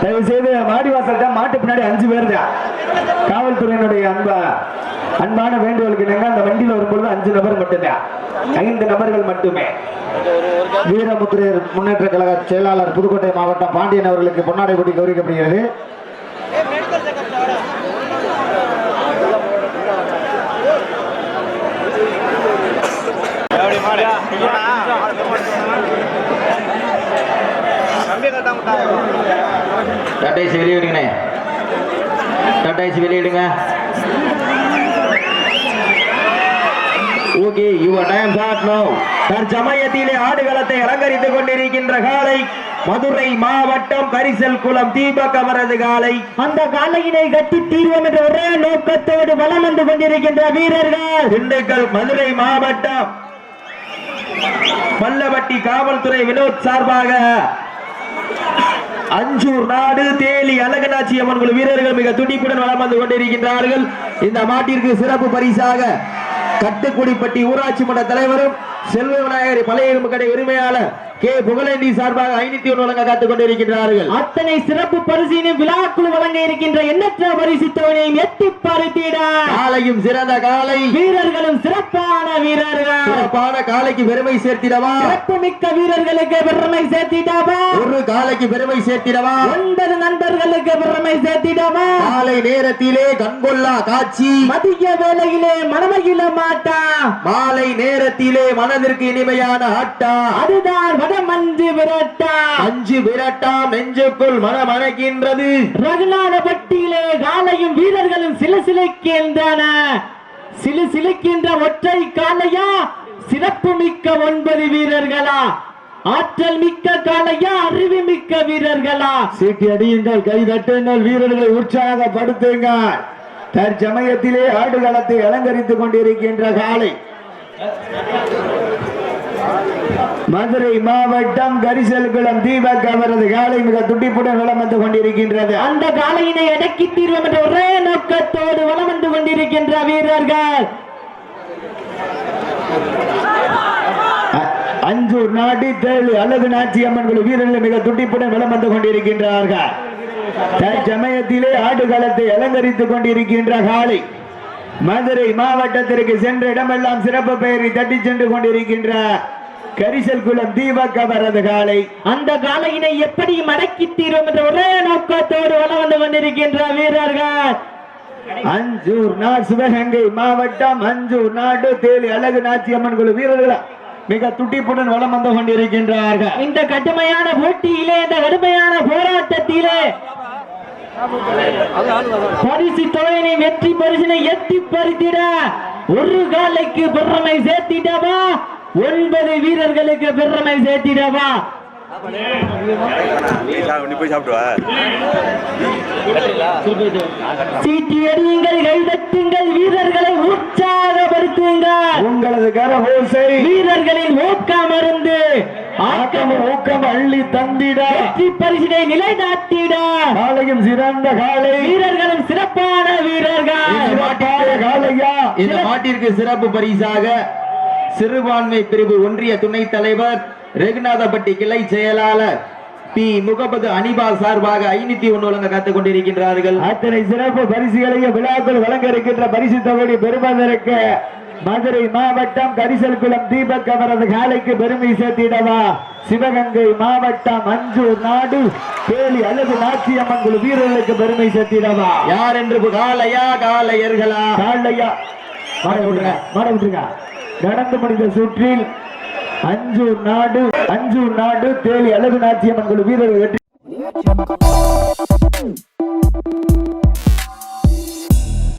தயவு செய்து மாடிவாசல் தான் மாட்டு பின்னாடி அஞ்சு பேர் தான். காவல்துறையினுடைய அன்பா அன்பான வேண்டுகோளுக்கு இணங்க அந்த வண்டியில் வரும்பொழுது அஞ்சு நபர் மட்டும்தான். ஐந்து நபர்கள் மட்டுமே. வீரமுத்திரையர் முன்னேற்ற கழக செயலாளர் புதுக்கோட்டை மாவட்டம் பாண்டியன் அவர்களுக்கு பொன்னாடை கொடி கௌரவிக்கப்படுகிறது டாட்டாய்ஸ் வெளியிடுங்கண்ணே டாட்டாய்ஸ் வெளியிடுங்க. Okay your time start now தற்சமயத்திலே ஆடுகளத்தை அலங்கரித்துக் கொண்டிருக்கின்ற காலை மதுரை மாவட்டம் கரிசல் குளம் தீபக் அவரது காலை. அந்த காலையினை கட்டி தீர்வோம் என்ற ஒரே நோக்கத்தோடு வலம் வந்து கொண்டிருக்கின்ற வீரர்கள். திண்டுக்கல் மதுரை மாவட்டம். மல்லவட்டி காவல்துறை வினோத் சார்பாக அஞ்சூர் நாடு தேலி அழகநாச்சி அம்மன் குழு வீரர்கள் மிக துடிப்புடன் வளம் வந்து கொண்டிருக்கின்றார்கள். இந்த மாட்டிற்கு சிறப்பு பரிசாக கட்டுக்குடிப்பட்டி ஊராட்சி மன்ற தலைவரும் செல்வ விநாயகர் பழைய இரும்பு கடை உரிமையாளர் கே புகழேந்தி சார்பாக ஐநூத்தி ஒன்று வழங்க காத்துக் கொண்டிருக்கின்றார்கள். அத்தனை சிறப்பு பரிசினையும் விழாக்குழு வழங்க இருக்கின்ற எண்ணற்ற பரிசு தொகையையும் எட்டி பருத்திட காலையும் சிறந்த காலை. வீரர்களும் சிறப்பான வீரர்கள். சிறப்பான காலைக்கு பெருமை சேர்த்திடவா? சிறப்பு மிக்க வீரர்களுக்கு பெருமை சேர்த்திடவா? ஒரு காலைக்கு பெருமை சேர்த்திடவா? ஒன்பது நண்பர்களுக்கு பெருமை சேர்த்திடவா? காலை நேரத்திலே கண்கொள்ளா காட்சி. மதிய வேளையிலே மனமகிழ மாட்டா. மாலை நேரத்திலே மனதிற்கு இனிமையான ஆட்டா. அதுதான் வடமஞ்சு விரட்டா. அஞ்சு விரட்டாம் நெஞ்சுக்குள் மனம் அணைக்கின்றது. ரகுநாதபட்டியிலே காலையும் வீரர்களும் சில சிலைக்கின்றன சிலு சிலுக்கின்ற ஒற்றை காலையா? சிறப்பு மிக்க ஒன்பது வீரர்களா? ஆற்றல் மிக்க காலையா? அறிவு மிக்க வீரர்களா? சீட்டி அடியுங்கள் கை தட்டுங்கள் வீரர்களை உற்சாகப்படுத்துங்கள். தற்சமயத்திலே ஆடுகளத்தை அலங்கரித்துக் கொண்டிருக்கின்ற காலை. மதுரை மாவட்டம் கரிசல்குளம் தீபக் அவரது காலை மிக துடிப்புடன் வளம் வந்து கொண்டிருக்கின்றது. அந்த காலையினை அடக்கி தீர்வோம் என்ற ஒரே நோக்கத்தோடு வலம் வந்து கொண்டிருக்கின்ற வீரர்கள். அஞ்சூர் நாடு தேழு அழகு நாச்சி அம்மன்களும் வீரர்கள் மிக துடிப்புடன் வளம் வந்து கொண்டிருக்கின்றார்கள். தற்சமயத்திலே ஆடுகளத்தை அலங்கரித்துக் கொண்டிருக்கின்ற காலை. மதுரை மாவட்டத்திற்கு சென்ற இடமெல்லாம் சிறப்பு பெயரை தட்டி சென்று கொண்டிருக்கின்ற கரிசல் குளம் தீபக் அவரது காலை. அந்த காலையினை எப்படி மடக்கி தீர்வோம் என்ற ஒரே நோக்கத்தோடு வலம் வந்து கொண்டிருக்கின்ற வீரர்கள். அஞ்சூர் நாடு சிவகங்கை மாவட்டம் அஞ்சூர் நாடு தேலி அழகு நாச்சி அம்மன் குழு வீரர்கள் மிக துடிப்புடன் வலம் வந்து கொண்டிருக்கின்றார்கள். இந்த கடுமையான போட்டியிலே இந்த கடுமையான போராட்டத்திலே பரிசு தொகையினை வெற்றி பரிசினை எத்தி பறித்திட ஒரு காலைக்கு பெருமை சேர்த்திடவா ஒன்பது வீரர்களுக்கு பெருமை சேர்த்திடவா? நீ போய் சாப்பிட்டு வா சீட்டி எறியுங்கள் கைதட்டுங்கள் வீரர்களை உற்சாகப்படுத்துங்கள். உங்களது கரஹோசை வீரர்களின் ஊக்கம் இருந்து ஆக்கம் ஊக்கம் அள்ளி தந்திட. வெற்றி பரிசினை நிலைநாட்டிட. காலையும் சிறந்த காலை. வீரர்களும் சிறப்பான வீரர்கள். காலையா? இந்த மாட்டிற்கு சிறப்பு பரிசாக சிறுபான்மை பிரிவு ஒன்றிய துணைத் தலைவர் ரெகுநாதப்பட்டி கிளை செயலாளர் பி. முகமது அனிபா சார்பாக ஐநூத்தி ஒண்ணு வழங்க காத்துக் கொண்டிருக்கின்றார்கள். அத்தனை சிறப்பு பரிசுகளையும் விழாக்கள் வழங்க இருக்கின்ற பரிசு தொகை பெறுவதற்கு மதுரை மாவட்டம் கரிசல் குளம் தீபக் அவரது காலைக்கு பெருமை சேர்த்திடவா? சிவகங்கை மாவட்டம் அஞ்சூர் நாடு கேலி அல்லது நாச்சியம்மன் குழு வீரர்களுக்கு பெருமை சேர்த்திடவா? யார் என்று காலையா காலையர்களா? காலையா மாட விட்டுருங்க மாட விட்டுருங்க நடந்து முடிந்த சுற்றில் அஞ்சு நாடு அஞ்சு நாடு தேலி அழகு நாச்சியம்மன் குழு வீரர்கள் வெற்றி